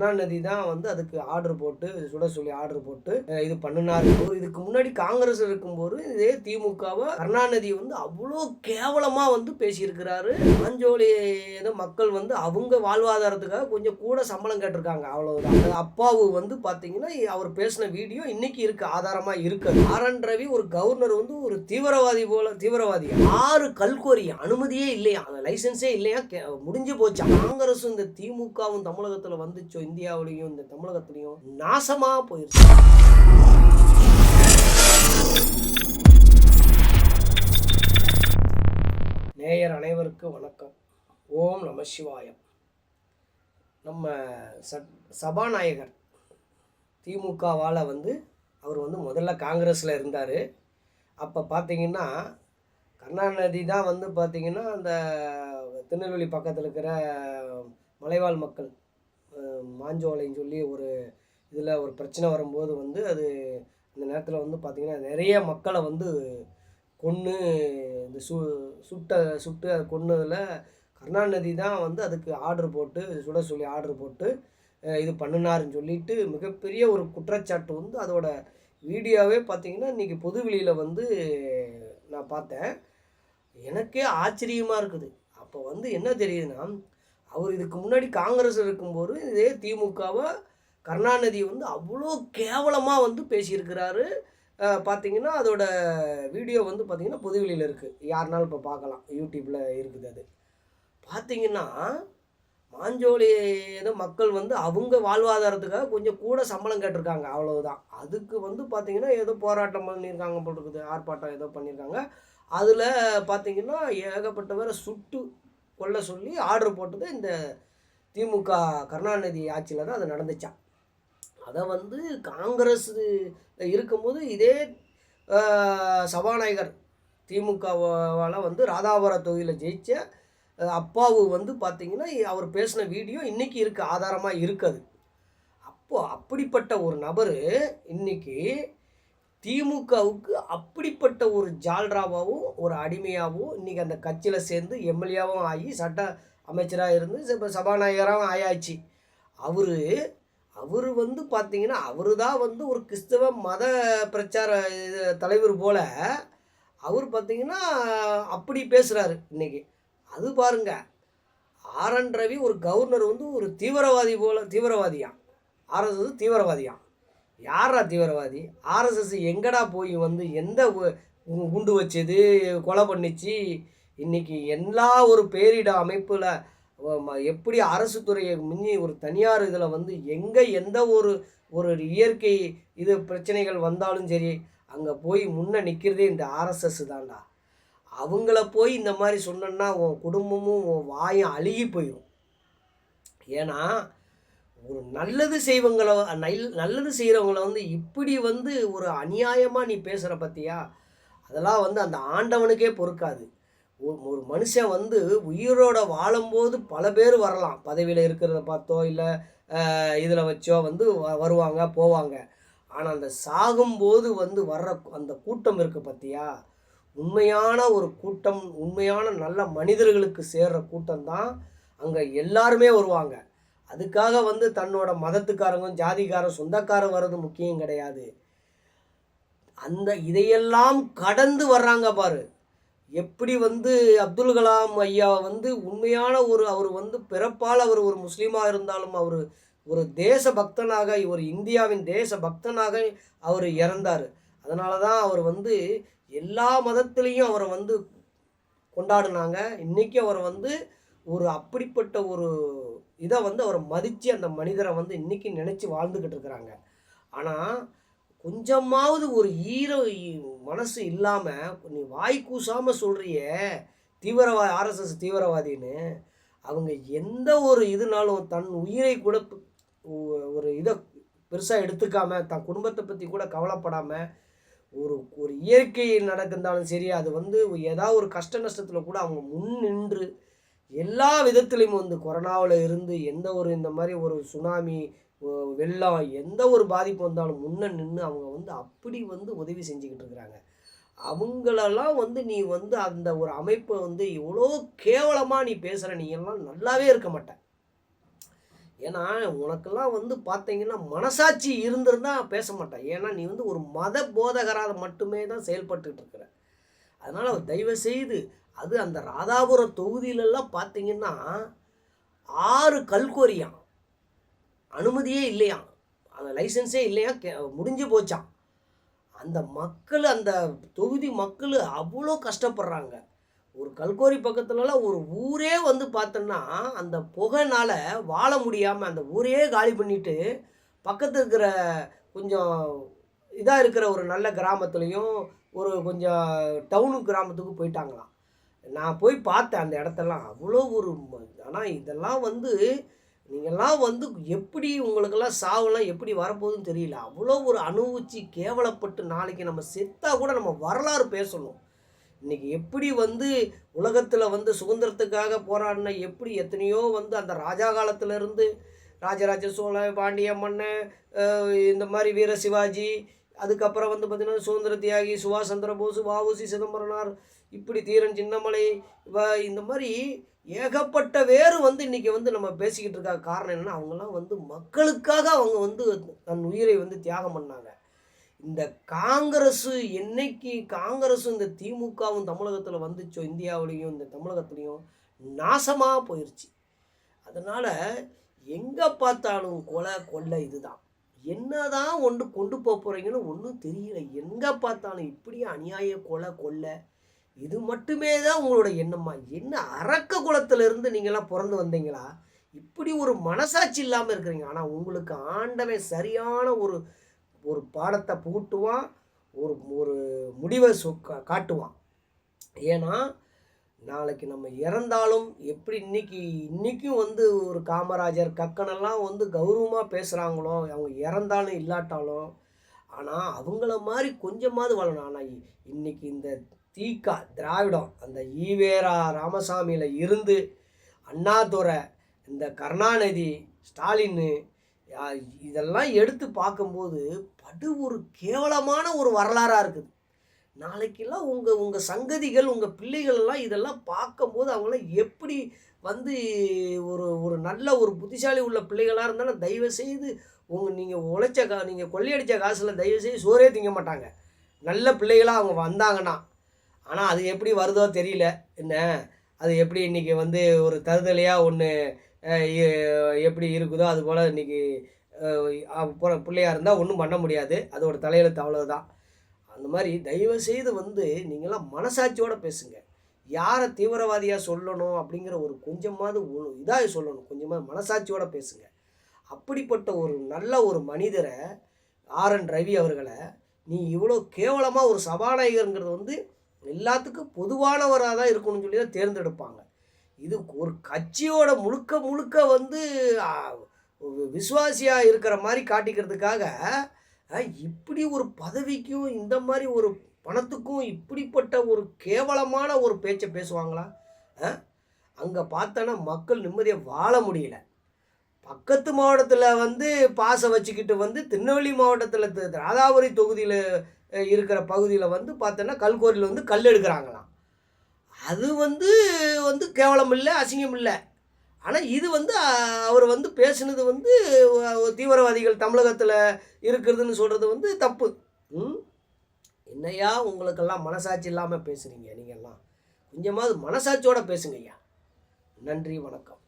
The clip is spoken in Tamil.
கருணாநிதி தான் வந்து அதுக்கு ஆர்டர் போட்டு சுட சொல்லி ஆர்டர் போட்டு இது பண்ணினார். ஒரு இதுக்கு முன்னாடி காங்கிரஸ் இருக்கும்போது இதே திமுகவை கருணாநிதி வந்து அவ்வளோ கேவலமாக வந்து பேசியிருக்கிறாரு. மஞ்சோலி ஏதோ மக்கள் வந்து அவங்க வாழ்வாதாரத்துக்காக கொஞ்சம் கூட சம்பளம் கேட்டிருக்காங்க அவ்வளவுதான். அப்பாவு வந்து பார்த்தீங்கன்னா அவர் பேசின வீடியோ இன்னைக்கு இருக்கு ஆதாரமா இருக்கு. ஆர் என் ரவி ஒரு கவர்னர் வந்து ஒரு தீவிரவாதி போல தீவிரவாதி. ஆறு கல்கோரி அனுமதியே இல்லையா? லைசன்ஸே இல்லையா? கே- முடிஞ்சு போச்சு. காங்கிரஸும் இந்த திமுகவும் தமிழகத்தில் வந்துச்சோ இந்தியாவிலையும் இந்த தமிழகத்திலையும் நாசமாக போயிருச்சு. நேயர் அனைவருக்கு வணக்கம். ஓம் நம சிவாயம் நம்ம சட் சபாநாயகர் திமுகவால் வந்து அவர் வந்து முதல்ல காங்கிரஸில் இருந்தார். அப்போ பார்த்தீங்கன்னா கருணாநிதி தான் வந்து பார்த்திங்கன்னா அந்த திருநெல்வேலி பக்கத்தில் இருக்கிற மலைவாழ் மக்கள் மாஞ்சோலைன்னு சொல்லி ஒரு இதில் ஒரு பிரச்சனை வரும்போது வந்து அது அந்த நேரத்தில் வந்து பார்த்திங்கன்னா நிறைய மக்களை வந்து கொன்று இந்த சு சுட்ட சுட்டு அதை கொன்னதில் கருணாநிதி தான் வந்து அதுக்கு ஆர்டர் போட்டு சுட சொல்லி ஆர்டர் போட்டு இது பண்ணினாருன்னு சொல்லிட்டு மிகப்பெரிய ஒரு குற்றச்சாட்டு வந்து அதோட வீடியோவே பார்த்தீங்கன்னா இன்றைக்கி பொதுவெளியில் வந்து நான் பார்த்தேன். எனக்கே ஆச்சரியமாக இருக்குது. அப்போ வந்து என்ன தெரியுதுன்னா அவர் இதுக்கு முன்னாடி காங்கிரஸ் இருக்கும்போது இதே திமுகவை கருணாநிதி வந்து அவ்வளோ கேவலமாக வந்து பேசியிருக்கிறாரு. பார்த்தீங்கன்னா அதோட வீடியோ வந்து பார்த்திங்கன்னா பொதுவெளியில் இருக்குது யாருனாலும் இப்போ பார்க்கலாம் யூடியூப்பில் இருக்குது அது. பார்த்தீங்கன்னா மாஞ்சோலி ஏதோ மக்கள் வந்து அவங்க வாழ்வாதாரத்துக்காக கொஞ்சம் கூட சம்பளம் கேட்டிருக்காங்க. அவ்வளவுதான். அதுக்கு வந்து பார்த்திங்கன்னா ஏதோ போராட்டம் பண்ணியிருக்காங்க போல் இருக்குது. ஆர்ப்பாட்டம் ஏதோ பண்ணியிருக்காங்க. அதில் பார்த்தீங்கன்னா ஏகப்பட்டவரை சுட்டு கொல்ல சொல்லி ஆர்டர் போட்டது இந்த திமுக கருணாநிதி ஆட்சியில் தான் அது நடந்துச்சான் அதை வந்து காங்கிரஸ் இருக்கும்போது இதே சபாநாயகர் திமுகவால் வந்து ராதாபுரம் தொகுதியில் ஜெயிச்ச அப்பாவு வந்து பார்த்தீங்கன்னா அவர் பேசின வீடியோ இன்றைக்கி இருக்குது ஆதாரமாக இருக்குது அப்போது அப்படிப்பட்ட ஒரு நபர் இன்றைக்கி திமுகவுக்கு அப்படிப்பட்ட ஒரு ஜால்ராவாகவும் ஒரு அடிமையாகவும் இன்றைக்கி அந்த கட்சியில் சேர்ந்து எம்எல்ஏவும் ஆகி சட்ட அமைச்சராக இருந்து இப்போ சபாநாயகராகவும் ஆயாச்சு. அவர் அவர் வந்து பார்த்திங்கன்னா அவர் தான் வந்து ஒரு கிறிஸ்தவ மத பிரச்சார தலைவர் போல் அவர் பார்த்தீங்கன்னா அப்படி பேசுகிறாரு இன்னைக்கு. அது பாருங்க ஆர் என் ரவி ஒரு கவர்னர் வந்து ஒரு தீவிரவாதி போல் தீவிரவாதியா ஆர்எஸ்எஸ் தீவிரவாதியா யாரா தீவிரவாதி? ஆர்எஸ்எஸ் எங்கடா போய் வந்து எந்த குண்டு வச்சது கொலை பண்ணிச்சு? இன்னைக்கு எல்லா ஒரு பேரிட அமைப்பில் எப்படி அரசு துறையை மிஞ்சி ஒரு தனியார் இதில் வந்து எங்கே எந்த ஒரு ஒரு இயற்கை இது பிரச்சனைகள் வந்தாலும் சரி அங்கே போய் முன்னே நிற்கிறதே இந்த ஆர்எஸ்எஸ் தான்டா. அவங்கள போய் இந்த மாதிரி சொன்னோன்னா உன் குடும்பமும் உன் வாயும் அழுகி போயிடும் ஏன்னா ஒரு நல்லது செய்வங்கள நல் நல்லது செய்கிறவங்கள வந்து இப்படி வந்து ஒரு அநியாயமாக நீ பேசுகிற பத்தியா? அதெல்லாம் வந்து அந்த ஆண்டவனுக்கே பொறுக்காது. ஒரு ஒரு மனுஷன் வந்து உயிரோட வாழும்போது பல பேர் வரலாம். பதவியில் இருக்கிறத பார்த்தோ இல்லை இதில் வச்சோ வந்து வ- வருவாங்க போவாங்க. ஆனால் அந்த சாகும்போது வந்து வர்ற அந்த கூட்டம் இருக்குது பார்த்தியா உண்மையான ஒரு கூட்டம் உண்மையான நல்ல மனிதர்களுக்கு சேர்கிற கூட்டம் தான் அங்கே எல்லாருமே வருவாங்க. அதுக்காக வந்து தன்னோட மதத்துக்காரங்க ஜாதிக்காரன் சொந்தக்காரன் வர்றது முக்கியம் கிடையாது. அந்த இதையெல்லாம் கடந்து வர்றாங்க பாரு. எப்படி வந்து அப்துல் கலாம் ஐயா வந்து உண்மையான ஒரு அவர் வந்து பிறப்பால் அவர் ஒரு முஸ்லீமாக இருந்தாலும் அவர் ஒரு தேச பக்தனாக ஒரு இந்தியாவின் தேச பக்தனாக அவர் இறந்தார். அதனால தான் அவர் வந்து எல்லா மதத்துலேயும் அவரை வந்து கொண்டாடினாங்க. இன்றைக்கி அவரை வந்து ஒரு அப்படிப்பட்ட ஒரு இதை வந்து அவரை மதித்து அந்த மனிதரை வந்து இன்றைக்கி நினச்சி வாழ்ந்துக்கிட்டு இருக்கிறாங்க. ஆனால் கொஞ்சமாவது ஒரு ஈர மனசு இல்லாமல் நீ வாய் கூசாமல் சொல்கிறியே தீவிரவா ஆர்எஸ்எஸ் தீவிரவாதின்னு அவங்க எந்த ஒரு இதுனாலும் தன் உயிரை கூட ஒரு இதை பெருசாக எடுத்துக்காமல் தன் குடும்பத்தை பற்றி கூட கவலைப்படாமல் ஒரு ஒரு இயற்கை நடக்குந்தாலும் சரி அது வந்து ஏதாவது ஒரு கஷ்ட நஷ்டத்தில் கூட அவங்க முன் நின்று எல்லா விதத்துலேயும் வந்து கொரோனாவில் இருந்து எந்த ஒரு இந்த மாதிரி ஒரு சுனாமி வெள்ளம் எந்த ஒரு பாதிப்பு வந்தாலும் முன்ன நின்று அவங்க வந்து அப்படி வந்து உதவி செஞ்சுக்கிட்டு இருக்கிறாங்க. அவங்களெல்லாம் வந்து நீ வந்து அந்த ஒரு அமைப்பை வந்து இவ்வளோ கேவலமாக நீ பேசுகிற நீ எல்லாம் நல்லாவே இருக்க மாட்டேன் ஏன்னா உனக்கெல்லாம் வந்து பார்த்தீங்கன்னா மனசாட்சி இருந்திருந்தா பேச மாட்டேன் ஏன்னா நீ வந்து ஒரு மத போதகராக மட்டுமே தான் செயல்பட்டுக்கிட்டு இருக்கிற. அதனால் தயவு செய்து அது அந்த ராதாபுரம் தொகுதியிலெல்லாம் பார்த்தீங்கன்னா ஆறு கல்கோரியாம் அனுமதியே இல்லையாம் அந்த லைசன்ஸே இல்லையா? கே முடிஞ்சு போச்சாம். அந்த மக்கள் அந்த தொகுதி மக்கள் அவ்வளோ கஷ்டப்படுறாங்க. ஒரு கல்கோரி பக்கத்துலலாம் ஒரு ஊரே வந்து பார்த்தோன்னா அந்த புகைனால் வாழ முடியாமல் அந்த ஊரே காலி பண்ணிட்டு பக்கத்து இருக்கிற கொஞ்சம் இதாக இருக்கிற ஒரு நல்ல கிராமத்துலேயும் ஒரு கொஞ்சம் டவுனு கிராமத்துக்கு போயிட்டாங்களாம். நான் போய் பார்த்தேன் அந்த இடத்தெல்லாம். அவ்வளோ ஒரு ஆனால் இதெல்லாம் வந்து நீங்கள்லாம் வந்து எப்படி உங்களுக்கெல்லாம் சாவெல்லாம் எப்படி வரப்போகுதுன்னு தெரியல. அவ்வளோ ஒரு அனுபவிச்சு கேவலப்பட்டு நாளைக்கு நம்ம செத்தா கூட நம்ம வரலாறு பேசணும். இன்றைக்கி எப்படி வந்து உலகத்தில் வந்து சுதந்திரத்துக்காக போராடின எப்படி எத்தனையோ வந்து அந்த ராஜா காலத்திலேருந்து ராஜராஜ சோழ பாண்டிய மன்னன் இந்த மாதிரி வீர சிவாஜி அதுக்கப்புறம் வந்து பார்த்திங்கன்னா சுதந்திர தியாகி சுபாஷ் சந்திர போஸ் வஉசி சிதம்பரனார் இப்படி தீரன் சின்னமலை இவ இந்த மாதிரி ஏகப்பட்ட வேறு வந்து இன்றைக்கி வந்து நம்ம பேசிக்கிட்டு இருக்க காரணம் என்னென்னா அவங்கெல்லாம் வந்து மக்களுக்காக அவங்க வந்து தன் உயிரை வந்து தியாகம் பண்ணாங்க. இந்த காங்கிரஸ் என்னைக்கு காங்கிரஸும் இந்த திமுகவும் தமிழகத்தில் வந்துச்சோ இந்தியாவிலையும் இந்த தமிழகத்துலேயும் நாசமாக போயிடுச்சு அதனால் எங்கே பார்த்தாலும் கொலை கொள்ளை இதுதான். என்னதான் ஒன்று கொண்டு போக போகிறீங்கன்னு ஒன்றும் தெரியல. எங்கே பார்த்தாலும் இப்படியே அநியாய கொலை கொள்ளை இது மட்டுமே தான் உங்களோட எண்ணமா? என்ன அரக்க குலத்திலிருந்து நீங்களாம் பிறந்து வந்தீங்களா? இப்படி ஒரு மனசாட்சி இல்லாமல் இருக்கிறீங்க. ஆனால் உங்களுக்கு ஆண்டவன் சரியான ஒரு ஒரு பாடத்தை புகுட்டுவான் ஒரு ஒரு முடிவை சொ காட்டுவான். ஏன்னா நாளைக்கு நம்ம இறந்தாலும் எப்படி இன்னைக்கு இன்றைக்கும் வந்து ஒரு காமராஜர் கக்கனெல்லாம் வந்து கௌரவமாக பேசுகிறாங்களோ அவங்க இறந்தாலும் இல்லாட்டாலும் ஆனால் அவங்கள மாதிரி கொஞ்சமாவது வளரணும் ஆனால் இன்னைக்கு இந்த தீக்கா திராவிடம் அந்த ஈவேரா ராமசாமியில் இருந்து அண்ணாதுரை இந்த கருணாநிதி ஸ்டாலின் இதெல்லாம் எடுத்து பார்க்கும்போது படு ஒரு கேவலமான ஒரு வரலாறாக இருக்குது. நாளைக்கெல்லாம் உங்கள் உங்கள் சங்கதிகள் உங்கள் பிள்ளைகளெல்லாம் இதெல்லாம் பார்க்கும்போது அவங்களாம் எப்படி வந்து ஒரு ஒரு நல்ல ஒரு புத்திசாலி உள்ள பிள்ளைகளாக இருந்தாலும் தயவு செய்து உங்கள் நீங்கள் உழைச்ச கா நீங்கள் கொள்ளையடித்த காசில் தயவு செய்து சோறே திங்க மாட்டாங்க. நல்ல பிள்ளைகளாக அவங்க வந்தாங்கன்னா. ஆனால் அது எப்படி வருதோ தெரியல. என்ன? அது எப்படி இன்றைக்கி வந்து ஒரு தருதலையாக ஒன்று எப்படி இருக்குதோ அது போல் இன்றைக்கி பிள்ளையாக இருந்தால் ஒன்றும் பண்ண முடியாது. அதோட தலையெழுத்து அவ்வளோதான் அந்த மாதிரி தயவு செய்து வந்து நீங்களாம் மனசாட்சியோட பேசுங்க. யாரை தீவிரவாதியாக சொல்லணும் அப்படிங்கிற ஒரு கொஞ்சமாவது இதாக சொல்லணும். கொஞ்சமாக மனசாட்சியோட பேசுங்க. அப்படிப்பட்ட ஒரு நல்ல ஒரு மனிதரை ஆர். என். ரவி அவர்களை நீ இவ்வளோ கேவலமாக ஒரு சபாநாயகருங்கிறது வந்து எல்லாத்துக்கும் பொதுவானவராக தான் இருக்கணும்னு சொல்லி தான் தேர்ந்தெடுப்பாங்க. இது ஒரு கட்சியோட முழுக்க முழுக்க வந்து விசுவாசியாக இருக்கிற மாதிரி காட்டிக்கிறதுக்காக இப்படி ஒரு பதவிக்கும் இந்த மாதிரி ஒரு பணத்துக்கும் இப்படிப்பட்ட ஒரு கேவலமான ஒரு பேச்சை பேசுவாங்களா? அங்கே பார்த்தோன்னா மக்கள் நிம்மதியாக வாழ முடியல. பக்கத்து மாவட்டத்தில் வந்து பாசை வச்சுக்கிட்டு வந்து திருநெல்வேலி மாவட்டத்தில் ராதாபுரி தொகுதியில் இருக்கிற பகுதியில் வந்து பார்த்தோன்னா கல்கோரியில் வந்து கல் எடுக்கிறாங்களாம். அது வந்து வந்து கேவலம் இல்லை அசிங்கம் இல்லை. ஆனால் இது வந்து அவர் வந்து பேசினது வந்து தீவிரவாதிகள் தமிழகத்தில் இருக்கிறதுன்னு சொல்கிறது வந்து தப்பு. ம்? என்னையா உங்களுக்கெல்லாம் மனசாட்சி இல்லாமல் பேசுகிறீங்க நீங்கள்லாம் கொஞ்சமாவது மனசாட்சியோடு பேசுங்க ஐயா நன்றி வணக்கம்.